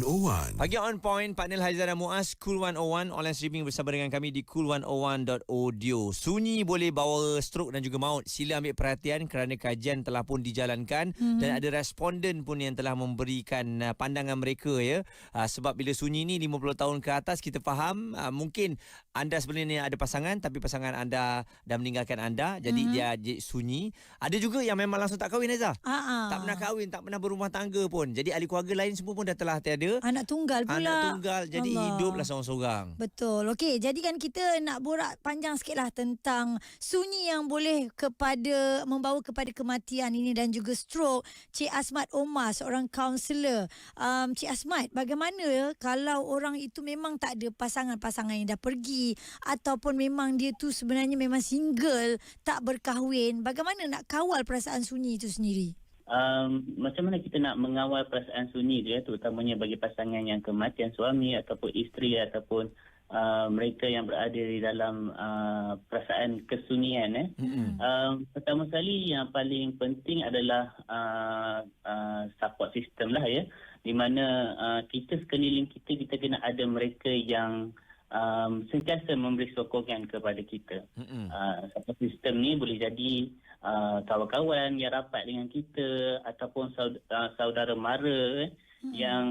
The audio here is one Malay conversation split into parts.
101. Pagi on point Pak Nil Haizan dan Muaz Cool 101 online streaming bersama dengan kami di cool101.audio. Sunyi boleh bawa stroke dan juga maut. Sila ambil perhatian kerana kajian telah pun dijalankan mm-hmm. dan ada responden pun yang telah memberikan uh, pandangan mereka ya. Uh, sebab bila sunyi ni 50 tahun ke atas kita faham uh, mungkin anda sebenarnya ada pasangan tapi pasangan anda dah meninggalkan anda jadi mm-hmm. dia sunyi. Ada juga yang memang langsung tak kahwin Aizah. Ah, ah. Tak pernah kahwin, tak pernah berumah tangga pun. Jadi ahli keluarga lain semua pun dah telah tiada. Anak tunggal pula. Anak tunggal jadi Allah. hiduplah seorang-seorang. Betul. Okey, jadi kan kita nak borak panjang sikit lah tentang sunyi yang boleh kepada membawa kepada kematian ini dan juga stroke. Cik Asmat Omar, seorang kaunselor. Um, Cik Asmat, bagaimana kalau orang itu memang tak ada pasangan-pasangan yang dah pergi ataupun memang dia tu sebenarnya memang single, tak berkahwin. Bagaimana nak kawal perasaan sunyi itu sendiri? Um, macam mana kita nak mengawal perasaan sunyi tu ya terutamanya bagi pasangan yang kematian suami ataupun isteri ataupun uh, mereka yang berada di dalam uh, perasaan kesunyian eh. Mm-hmm. Um, pertama sekali yang paling penting adalah uh, uh, support system lah ya di mana uh, kita sekeliling kita kita kena ada mereka yang um, sentiasa memberi sokongan kepada kita. Mm-mm. Uh, support system ni boleh jadi uh, kawan-kawan yang rapat dengan kita ataupun saud- uh, saudara mara eh, Hmm. yang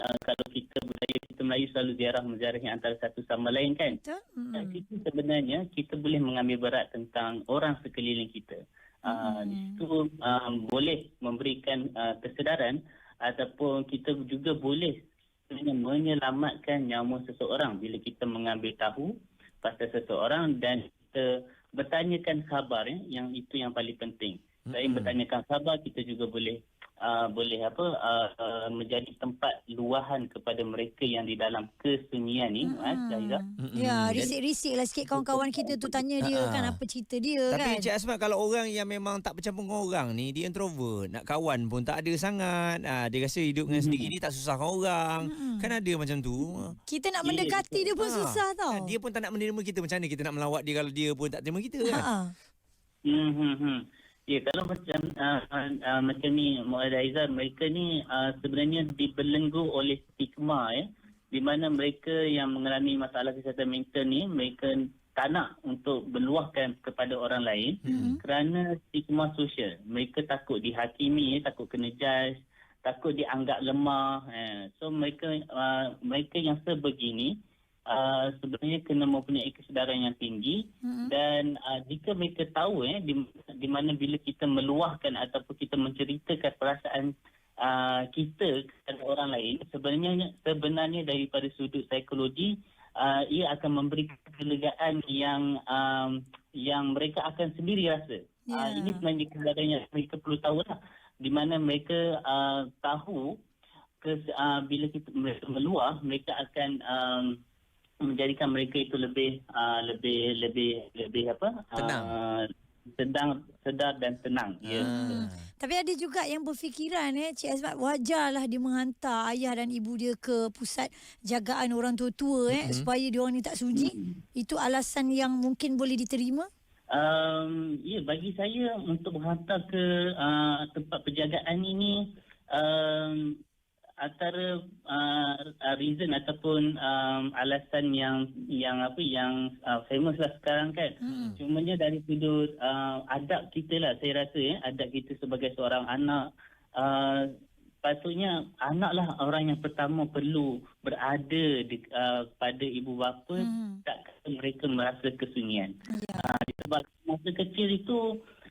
uh, kalau kita budaya kita Melayu selalu ziarah menziarahi antara satu sama lain kan. Betul? Dan Hmm. kita sebenarnya kita boleh mengambil berat tentang orang sekeliling kita. Uh, Di situ um, boleh memberikan uh, kesedaran ataupun kita juga boleh menyelamatkan nyawa seseorang bila kita mengambil tahu pasal seseorang dan kita bertanyakan khabar ya, yang itu yang paling penting. Selain Mm-mm. bertanyakan khabar kita juga boleh uh, boleh apa uh, uh, menjadi tempat luahan kepada mereka yang di dalam kesunyian ni hmm. Zahira. Mm-mm. Ya, Jadi- risik-risik lah sikit kawan-kawan kita tu tanya dia Ha-ha. kan apa cerita dia Tapi kan. Cik Asmat kalau orang yang memang tak bercampur dengan orang ni dia introvert, nak kawan pun tak ada sangat. Ah dia rasa hidup dengan sendiri ni tak susahkan orang. Kan ada macam tu. Kita nak mendekati dia pun Ah. susah tau. Ah, Dia pun tak nak menerima kita macam mana kita nak melawat dia kalau dia pun tak terima kita kan. Ha. Hmm, hmm, hmm. Ya, kalau macam uh, uh, uh, macam ni Muhammad Aizan, mereka ni uh, sebenarnya dibelenggu oleh stigma ya. Di mana mereka yang mengalami masalah kesihatan mental ni, mereka tak nak untuk berluahkan kepada orang lain Mm-hmm. kerana stigma sosial. Mereka takut dihakimi, takut kena judge, takut dianggap lemah. Eh. So mereka uh, mereka yang sebegini uh, sebenarnya kena mempunyai kesedaran yang tinggi Mm-mm. dan uh, jika mereka tahu eh di, di mana bila kita meluahkan ataupun kita menceritakan perasaan uh, kita kepada orang lain sebenarnya sebenarnya daripada sudut psikologi uh, ia akan memberi kelegaan yang um, yang mereka akan sendiri rasa. Ya. Uh, ini sebenarnya kesedaran yang mereka perlu tahu lah di mana mereka uh, tahu ke, uh, bila kita mereka meluah mereka akan um, menjadikan mereka itu lebih uh, lebih lebih lebih apa Tenang. uh, sedang sedar dan tenang ya Ah. Tapi ada juga yang berfikiran eh Cik Azmat wajarlah dia menghantar ayah dan ibu dia ke pusat jagaan orang tua-tua eh Mhm. supaya dia orang ni tak sunyi. Itu alasan yang mungkin boleh diterima. Um, ya bagi saya untuk menghantar ke uh, tempat penjagaan ini um, antara uh, reason ataupun um, alasan yang yang apa yang uh, famous lah sekarang kan. Hmm. Cumanya dari sudut uh, adab kita lah saya rasa ya adab kita sebagai seorang anak uh, patutnya anak lah orang yang pertama perlu berada di, uh, pada ibu bapa Hmm. tak mereka merasa kesunyian. Ya. Uh, sebab masa kecil itu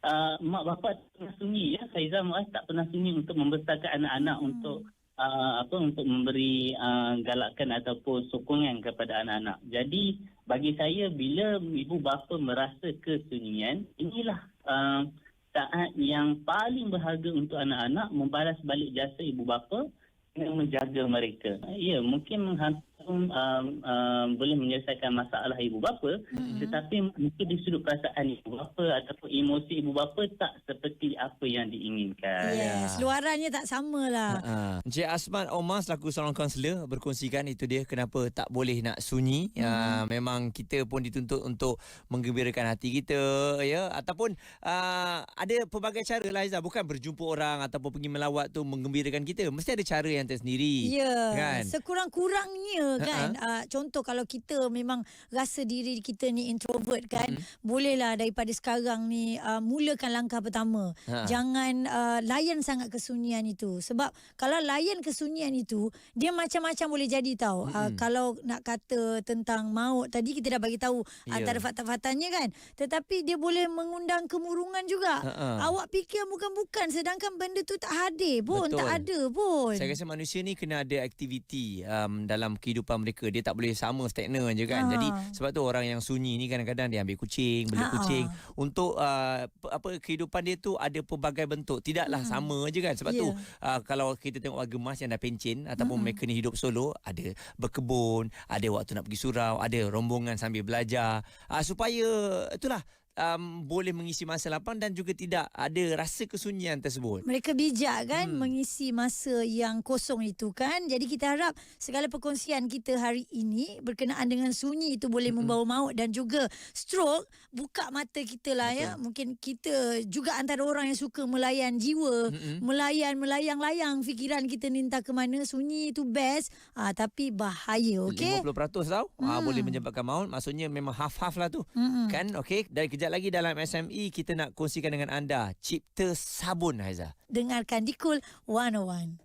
uh, mak bapak tak pernah sunyi ya. Muaz tak pernah sunyi untuk membesarkan anak-anak Hmm. untuk uh, apa untuk memberi uh, galakan ataupun sokongan kepada anak-anak. Jadi bagi saya bila ibu bapa merasa kesunyian inilah uh, saat yang paling berharga untuk anak-anak membalas balik jasa ibu bapa dengan menjaga mereka. Ya, mungkin menghantar um, um, boleh menyelesaikan masalah ibu bapa mm-hmm. tetapi mungkin di sudut perasaan ibu bapa ataupun emosi ibu bapa tak seperti apa yang diinginkan. Yes, luarannya tak samalah. Ha. Encik Asmat Omar selaku seorang kaunselor berkongsikan itu dia kenapa tak boleh nak sunyi. Hmm. Uh, memang kita pun dituntut untuk menggembirakan hati kita ya ataupun uh, ada pelbagai cara lah Aizah bukan berjumpa orang ataupun pergi melawat tu menggembirakan kita. Mesti ada cara yang tersendiri. Ya, Kan? sekurang-kurangnya kan. Uh, contoh kalau kita memang rasa diri kita ni introvert kan, Mm-mm. bolehlah daripada sekarang ni uh, mulakan langkah pertama. Ha. Jangan uh, layan sangat kesunyian itu. Sebab kalau layan kesunyian itu, dia macam-macam boleh jadi tau. Uh, Mm-mm. kalau nak kata tentang maut tadi kita dah bagi tahu Ya. antara fakta-faktanya kan. Tetapi dia boleh mengundang kemurungan juga. Ha-ha. Awak fikir bukan-bukan sedangkan benda tu tak hadir pun, Betul. tak ada pun. Saya rasa manusia ni kena ada aktiviti um, dalam kehidupan mereka. Dia tak boleh sama stagnan je kan. Ha. Jadi sebab tu orang yang sunyi ni kadang-kadang dia ambil kucing, beli Ha. kucing untuk uh, apa kehidupan dia tu ada pelbagai bentuk. Tidaklah Hmm. sama je kan. Sebab Ya. tu uh, kalau kita tengok warga emas yang dah pencen ataupun Mm-mm. mereka ni hidup solo, ada berkebun, ada waktu nak pergi surau, ada rombongan sambil belajar. Uh, supaya itulah um, boleh mengisi masa lapang dan juga tidak ada rasa kesunyian tersebut. Mereka bijak kan Hmm. hmm. mengisi masa yang kosong itu kan. Jadi kita harap segala perkongsian kita hari ini berkenaan dengan sunyi itu boleh Mm-mm. membawa maut dan juga stroke buka mata kita lah ya. Betul. Mungkin kita juga antara orang yang suka melayan jiwa, Mm-mm. melayan melayang-layang fikiran kita ni entah ke mana sunyi itu best ah tapi bahaya okey. 50% tau hmm. uh, Hmm. boleh menyebabkan maut maksudnya memang half-half lah tu Mm-mm. kan okey dan kejap lagi dalam SME kita nak kongsikan dengan anda cipta sabun Haiza Dengarkan di Cool 101.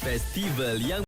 Festival yang